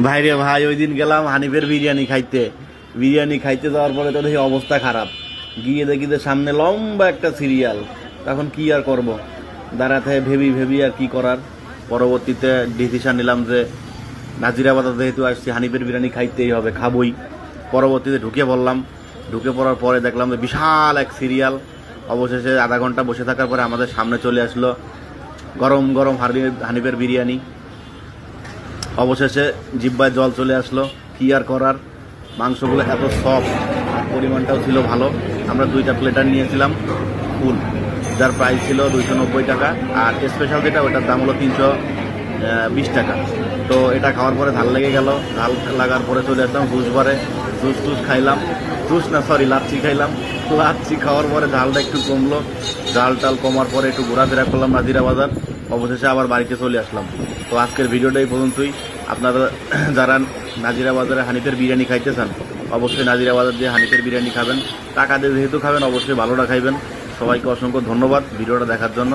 ভাইরে ভাই, ওই দিন গেলাম হানিফের বিরিয়ানি খাইতে। বিরিয়ানি খাইতে যাওয়ার পরে তো দেখি অবস্থা খারাপ। গিয়ে দেখি যে সামনে লম্বা একটা সিরিয়াল। তখন কি আর করব? দাঁড়াতে ভেবি ভেবি আর কি করার? পরবর্তীতে ডিসিশন নিলাম যে নাজিরাবাদ যেহেতু আসছি, হানিফের বিরিয়ানি খাইতেই হবে, খাবই। পরবর্তীতে ঢুকে পড়লাম। ঢুকে পড়ার পরে দেখলাম যে বিশাল এক সিরিয়াল। অবশেষে আধা ঘণ্টা বসে থাকার পরে আমাদের সামনে চলে আসলো গরম গরম হানিফের হানিফের বিরিয়ানি। অবশেষে জিব্বায় জল চলে আসলো। কি আর করার? মাংসগুলো এত সফট পরিমাণটাও ছিল ভালো। আমরা দুইটা প্লেটার নিয়েছিলাম ফুল যার প্রাইস ছিল দুইশো নব্বই টাকা। আর স্পেশাল যেটা, ওটার দাম হলো তিনশো বিশ টাকা। তো এটা খাওয়ার পরে ঝাল লেগে গেল। ঝাল লাগার পরে চলে আসলাম জুস বারে জুস টুস খাইলাম। জুস না সরি লাচ্ছি খাইলাম। লাচ্ছি খাওয়ার পরে ঝালটা একটু কমলো। ঝাল টাল কমার পরে একটু ঘোরাফেরা করলাম নাজিরা বাজার। অবশেষে আবার বাড়িতে চলে আসলাম। তো আজকের ভিডিওটা এই পর্যন্তই। আপনারা যারা নাজিরা বাজারে হানিফের বিরিয়ানি খাইতে চান অবশ্যই নাজিরা বাজার দিয়ে হানিফের বিরিয়ানি খাবেন। টাকা দিয়ে যেহেতু খাবেন, অবশ্যই ভালোটা খাইবেন। সবাইকে অসংখ্য ধন্যবাদ ভিডিওটা দেখার জন্য।